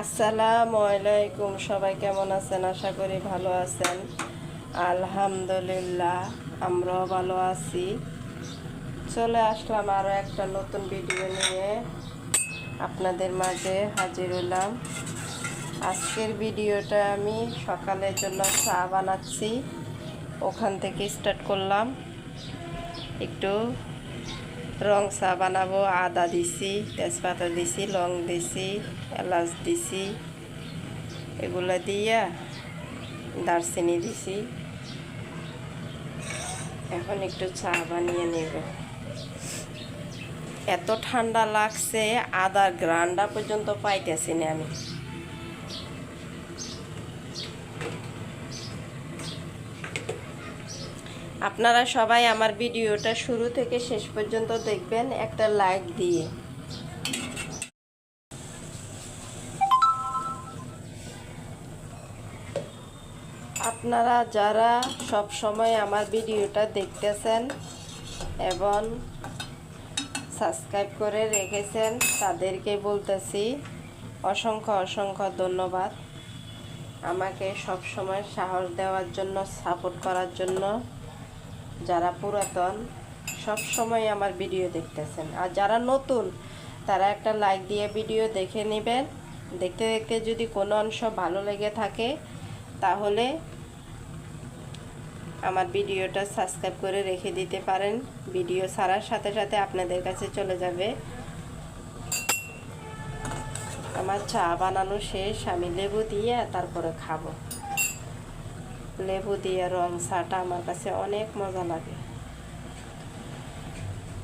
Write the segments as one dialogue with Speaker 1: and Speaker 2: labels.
Speaker 1: আসসালামু আলাইকুম, সবাই কেমন আছেন? আশা করি ভালো আছেন। আলহামদুলিল্লাহ, আমরাও ভালো আছি। চলে আসলাম আরও একটা নতুন ভিডিও নিয়ে। আপনাদের মাঝে হাজির হলাম। আজকের ভিডিওটা আমি সকালের জন্য চা বানাচ্ছি। ওখান থেকে স্টার্ট করলাম। একটু রং চা বানাবো, আদা দিছি, তেজপাতা দিছি, লং দিছি, এলাচ দিছি, এগুলো দিয়া দারচিনি দিছি। এখন একটু চা বানিয়ে নেব। এত ঠান্ডা লাগছে, আদার গ্রান্ডা পর্যন্ত পাইতেছি না আমি। আপনারা সবাই আমার ভিডিওটা শুরু থেকে শেষ পর্যন্ত দেখবেন। একটা লাইক দিয়ে। আপনারা যারা সব সময় আমার ভিডিওটা দেখতেছেন এবং সাবস্ক্রাইব করে রেখেছেন, তাদেরকে বলতেছি অসংখ্য অসংখ্য ধন্যবাদ। আমাকে সব সময় সাহস দেওয়ার জন্য, সাপোর্ট করার জন্য। যারা পুরাতন, সব সময় আমার ভিডিও দেখতেছেন। আর যারা নতুন, তারা একটা লাইক দিয়ে ভিডিও দেখে নেবেন। দেখতে দেখতে যদি কোনো অংশ ভালো লেগে থাকে, তাহলে আমার ভিডিওটা সাবস্ক্রাইব করে রেখে দিতে পারেন। ভিডিও ছাড়ার সাথে সাথে আপনাদের কাছে চলে যাবে। আমার চা বানানো শেষ, আমি লেবু দিয়ে তারপরে খাব। লেবু দিয়ে রং চাটা আমার কাছে অনেক মজা লাগে।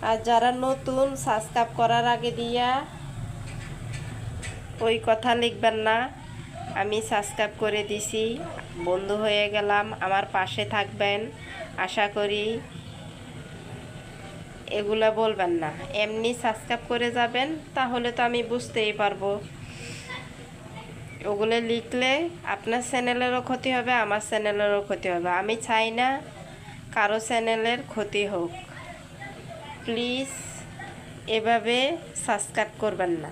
Speaker 1: আর যারা নতুন সাবস্ক্রাইব করার আগে দিয়া ওই কথা লিখবেন না, আমি সাবস্ক্রাইব করে দিছি, বন্ধু হয়ে গেলাম, আমার পাশে থাকবেন, আশা করি এগুলা বলবেন না। এমনি সাবস্ক্রাইব করে যাবেন, তাহলে তো আমি বুঝতেই পারব। ওগুলো লিখলে আপনার চ্যানেলেরও ক্ষতি হবে, আমার চ্যানেলেরও ক্ষতি হবে। আমি চাই না কারও চ্যানেলের ক্ষতি হোক। প্লিজ এভাবে সাবস্ক্রাইব করবেন না।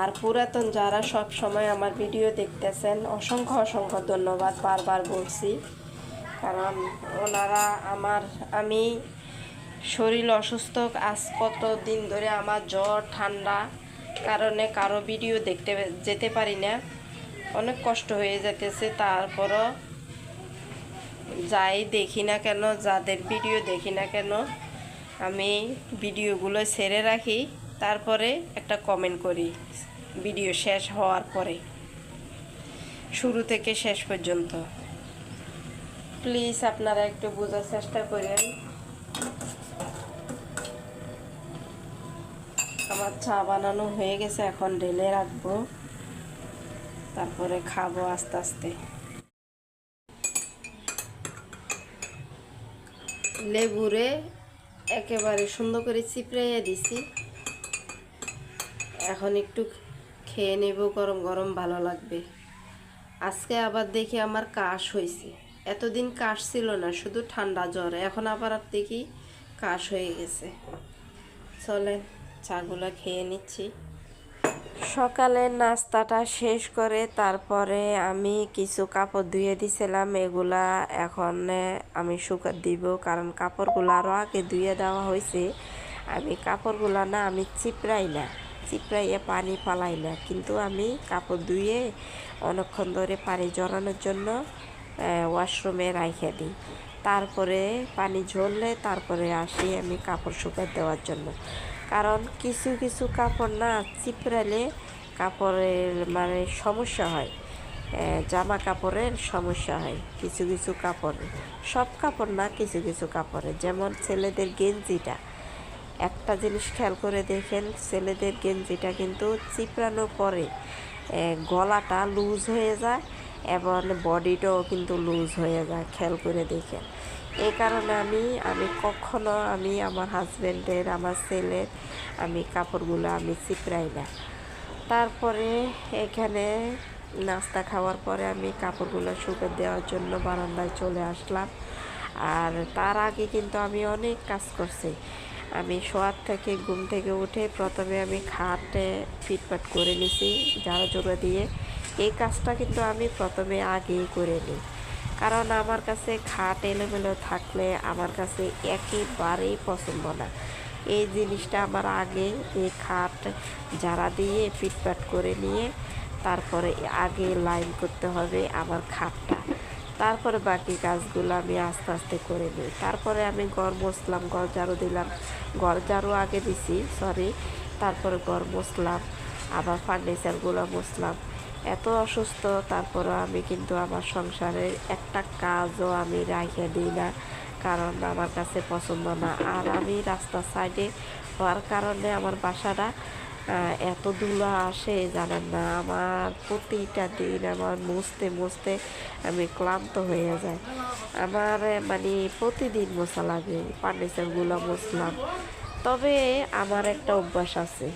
Speaker 1: আর পুরাতন যারা সব সময় আমার ভিডিও দেখতেছেন, অসংখ্য অসংখ্য ধন্যবাদ বারবার বলছি। কারণ ওনারা আমার, আমি শরীর অসুস্থ, আজ কত দিন ধরে আমার জ্বর, ঠান্ডা কারণে কারও ভিডিও দেখতে যেতে পারি না। অনেক কষ্ট হয়ে যেতেছে, তারপরও যাই দেখি না কেন, যাদের ভিডিও দেখি না কেন, আমি ভিডিওগুলো ছেড়ে রাখি, তারপরে একটা কমেন্ট করি, ভিডিও শেষ হওয়ার পরে, শুরু থেকে শেষ পর্যন্ত। প্লিজ আপনারা একটু বোঝার চেষ্টা করেন। আমার চা বানানো হয়ে গেছে, এখন ঢেলে রাখব। তারপরে খাব আস্তে আস্তে। লেবুরে একেবারে সুন্দর করে চিপড়াইয়া দিছি। এখন একটু খেয়ে নেব, গরম গরম ভালো লাগবে। আজকে আবার দেখি আমার কাশ হয়েছে। এতদিন কাশ ছিল না, শুধু ঠান্ডা জ্বর, এখন আবার দেখি কাশ হয়ে গেছে। চলেন। চাগুলো খেয়ে নিচ্ছি। সকালের নাস্তাটা শেষ করে তারপরে আমি কিছু কাপড় ধুয়ে দিছিলাম। এগুলা এখন আমি শুকা, দিব, কারণ কাপড়গুলো আরও আগে ধুয়ে দেওয়া হয়েছে। আমি কাপড়গুলো না, আমি চিপড়াই না, চিপড়াইয়ে পানি পালাই না। কিন্তু আমি কাপড় ধুয়ে অনেকক্ষণ ধরে পানি জড়ানোর জন্য ওয়াশরুমে রাইখে দিই। তারপরে পানি ঝরলে তারপরে আসি আমি কাপড় শুকাই দেওয়ার জন্য। কারণ কিছু কিছু কাপড় না চিপড়ালে কাপড়ের মানে সমস্যা হয়। জামা কাপড়ের সমস্যা হয় কিছু কিছু কাপড়। সব কাপড় না, কিছু কিছু কাপড়ে। যেমন ছেলেদের গেঞ্জিটা। একটা জিনিস খেয়াল করে দেখেন, ছেলেদের গেঞ্জিটা কিন্তু চিপড়ানোর পরে গলাটা লুজ হয়ে যায় এবং বডিটাও কিন্তু লুজ হয়ে যায়, খেয়াল করে দেখেন। এই কারণে আমি আমি কখনো আমি আমার হাজব্যান্ডের আমার ছেলের আমি কাপড়গুলো আমি চিপড়াই না। তারপরে এখানে নাস্তা খাওয়ার পরে আমি কাপড়গুলো শুকে দেওয়ার জন্য বারান্দায় চলে আসলাম। আর তার আগে কিন্তু আমি অনেক কাজ করছি। আমি শোয়ার থেকে, ঘুম থেকে উঠে প্রথমে আমি খাটে ফিটফাট করে নিছি ঝাড়ু জোড়ো দিয়ে। এই কাজটা কিন্তু আমি প্রথমে আগেই করে নিই। কারণ আমার কাছে খাট এলোমেলো থাকলে আমার কাছে একেবারেই পছন্দ না। এই জিনিসটা আমার আগে এই খাট ঝাড়া দিয়ে ফিটফাট করে নিয়ে তারপরে আগে লাইন করতে হবে আমার খাটটা। তারপরে বাকি কাজগুলো আমি আস্তে আস্তে করে নিই। তারপরে আমি ঘর মুছলাম, ঘর ঝাড়ু দিলাম। ঘর ঝাড়ু আগে দিছি সরি তারপরে ঘর মুছলাম, আবার ফার্নিচারগুলো মুছলাম। এত অসুস্থ তারপরে আমি কিন্তু আমার সংসারের একটা কাজও আমি রাখিয়ে দিই না, কারণ আমার কাছে পছন্দ না। আর আমি রাস্তার সাইডে হওয়ার কারণে আমার বাসাটা এত ধুলো আসে, জানেন না, আমার প্রতিটা দিন আমার মুছতে মুছতে আমি ক্লান্ত হয়ে যাই। আমার মানে প্রতিদিন মোছা লাগে ফার্নিচারগুলো মুছলাম। তবে আমার একটা অভ্যাস আছে।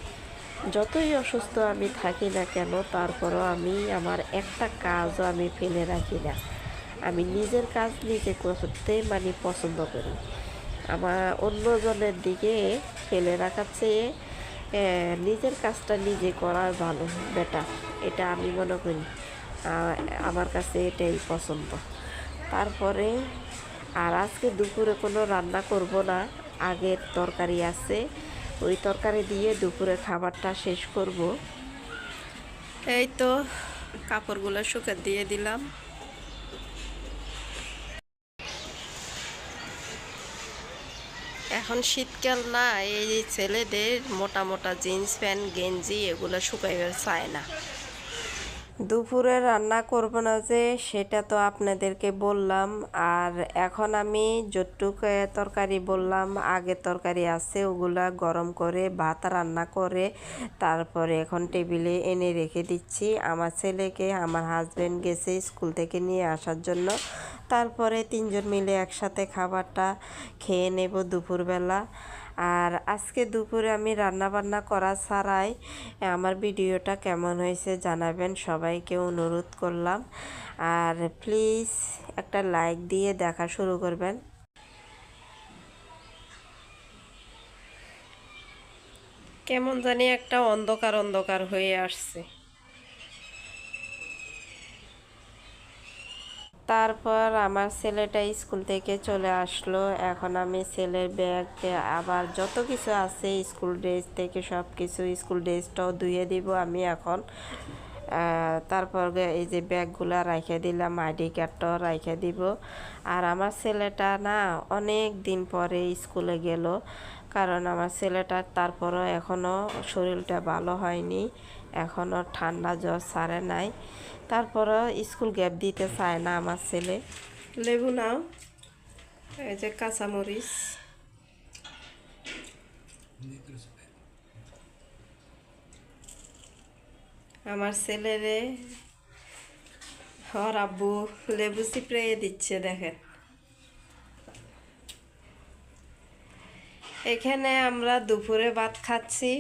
Speaker 1: যতই অসুস্থ আমি থাকি না কেন, তারপরও আমি আমার একটা কাজও আমি ফেলে রাখি না। আমি নিজের কাজ নিজে করতে মানে পছন্দ করি। আমার অন্যজনের দিকে ফেলে রাখার চেয়ে নিজের কাজটা নিজে করার ভালো বেটার এটা আমি মনে করি। আমার কাছে এটাই পছন্দ। তারপরে, আর আজকে দুপুরে কোনো রান্না করব না, আগের তরকারি আছে ওই তরকারি দিয়ে দুপুরে খাবারটা শেষ করব। এই তো, কাপড়গুলো শুকে দিয়ে দিলাম। এখন শীতকাল না, এই ছেলেদের মোটা মোটা জিন্স প্যান্ট, গেঞ্জি, এগুলো শুকাইবার চায় না। দুপুরে রান্না করব না যে, সেটা তো আপনাদেরকে বললাম। আর এখন আমি যতটুক তরকারি বললাম, আগে তরকারি আছে, ওগুলা গরম করে, ভাত রান্না করে, তারপরে এখন টেবিলে এনে রেখে দিচ্ছি। আমার ছেলেকে, আমার হাজব্যান্ড গেছে স্কুল থেকে নিয়ে আসার জন্য। তারপরে তিনজন মিলে একসাথে খাবারটা খেয়ে নেব দুপুরবেলা। আর আজকে দুপুরে আমি রান্না বান্না করা ছাড়াই আমার ভিডিওটা কেমন হয়েছে জানাবেন সবাইকে অনুরোধ করলাম। আর প্লিজ একটা লাইক দিয়ে দেখা শুরু করবেন। কেমন জানি একটা অন্ধকার অন্ধকার হয়ে আসছে। তারপর আমার ছেলেটা স্কুল থেকে চলে আসলো। এখন আমি ছেলের ব্যাগ আবার যত কিছু আছে স্কুল ড্রেস থেকে সব কিছু স্কুল ড্রেসটাও ধুয়ে দিব আমি এখন। তারপর এই যে ব্যাগগুলা রাখে দিলাম আইডি কার্ডটাও রাখে দিব। আর আমার ছেলেটা না অনেক দিন পরে স্কুলে গেল। কারণ আমার ছেলেটার তারপরও এখনও শরীরটা ভালো হয়নি, এখনও ঠান্ডা জ্বর সারে নাই। তারপরও স্কুল গ্যাপ দিতে চায় না আমার ছেলে। লেবু নাও, এই যে কাঁচামরিচ। আমার ছেলেরে, হর আব্বু, লেবু চিপড়ে দিচ্ছে দেখেন। এখানে আমরা দুপুরে ভাত খাচ্ছি।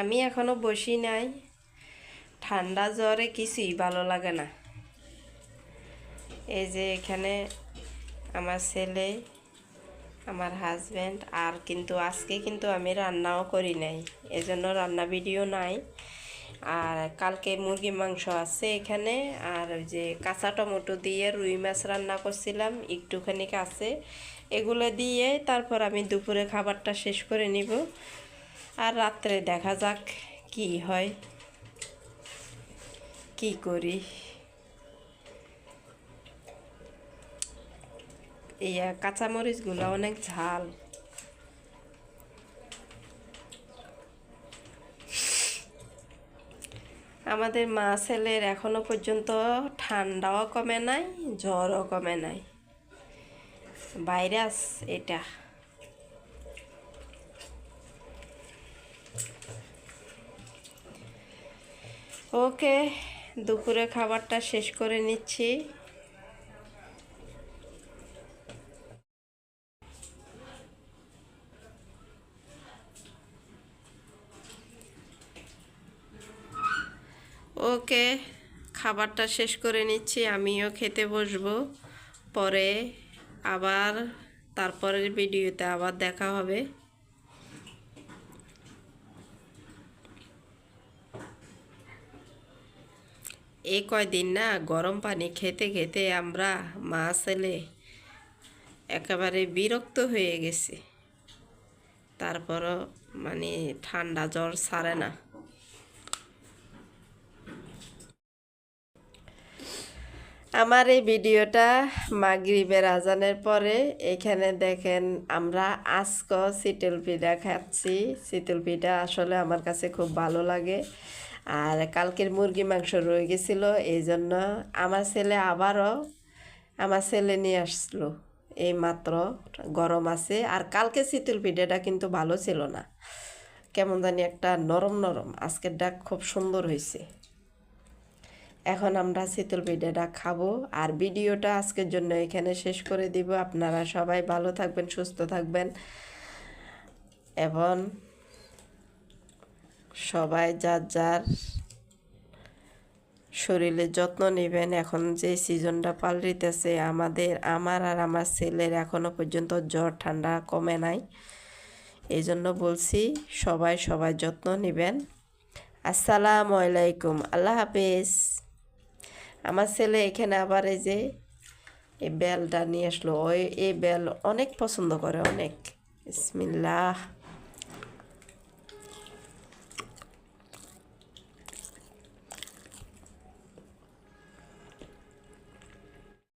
Speaker 1: আমি এখনও বসি নাই। ঠান্ডা জ্বরে কিছুই ভালো লাগে না। এই যে এখানে আমার ছেলে, আমার হাজব্যান্ড আর কিন্তু আজকে কিন্তু আমি রান্নাও করি নাই। এজন্য রান্না ভিডিও নাই। আর কালকে মুরগি মাংস আছে এখানে। আর ওই যে কাঁচা টমেটো দিয়ে রুই মাছ রান্না করছিলাম। একটুখানি আছে এগুলো দিয়ে তারপর আমি দুপুরে খাবারটা শেষ করে নিব। আর রাত্রে দেখা যাক কি হয়, কি করি। এই কাঁচামরিচগুলো অনেক ঝাল। আমাদের মা ছেলের এখনও পর্যন্ত ঠান্ডাও কমে নাই, জ্বরও কমে নাই। ভাইরাস এটা। ওকে দুপুরে খাবারটা শেষ করে নিচ্ছি। ওকে, খাবারটা শেষ করে নিচ্ছি, আমিও খেতে বসবো। পরে আবার তারপরের ভিডিওতে আবার দেখা হবে। এই কয়দিন না গরম পানি খেতে খেতে আমরা মা ছেলে একেবারে বিরক্ত হয়ে গেছে। তারপরও মানে ঠান্ডা জ্বর ছাড়ে না। আমার এই ভিডিওটা মাগরিবের আজানের পরে এখানে দেখেন আমরা আজক চিতল পিঠা খাচ্ছি। চিতল পিঠা আসলে আমার কাছে খুব ভালো লাগে। আর কালকের মুরগি মাংস রয়ে গেছিল, এই জন্য আমার ছেলে আবারও আমার ছেলে নিয়ে আসলো। এই মাত্র গরম আছে। আর কালকে চিতল পিঠাটা কিন্তু ভালো ছিল না। কেমন জানি একটা নরম নরম। আজকের ডাক খুব সুন্দর হয়েছে। এখন আমরা শীতল পিঠাটা খাব। আর ভিডিওটা আজকের জন্য এখানে শেষ করে দিব। আপনারা সবাই ভালো থাকবেন, সুস্থ থাকবেন। এবং সবাই যার যার শরীরের যত্ন নেবেন। এখন যে সিজনটা পাল্টিতেছে, আমাদের, আমার আর আমার ছেলের এখনও পর্যন্ত জ্বর, ঠান্ডা কমে নাই। এই জন্য বলছি, সবাই সবাই যত্ন নেবেন। আসসালামু আলাইকুম। আল্লাহ হাফেজ। আমার ছেলে এখানে আবার এই যে এই বেলটা নিয়ে আসলো। ওই এই বেল অনেক পছন্দ করে অনেক। বিসমিল্লাহ।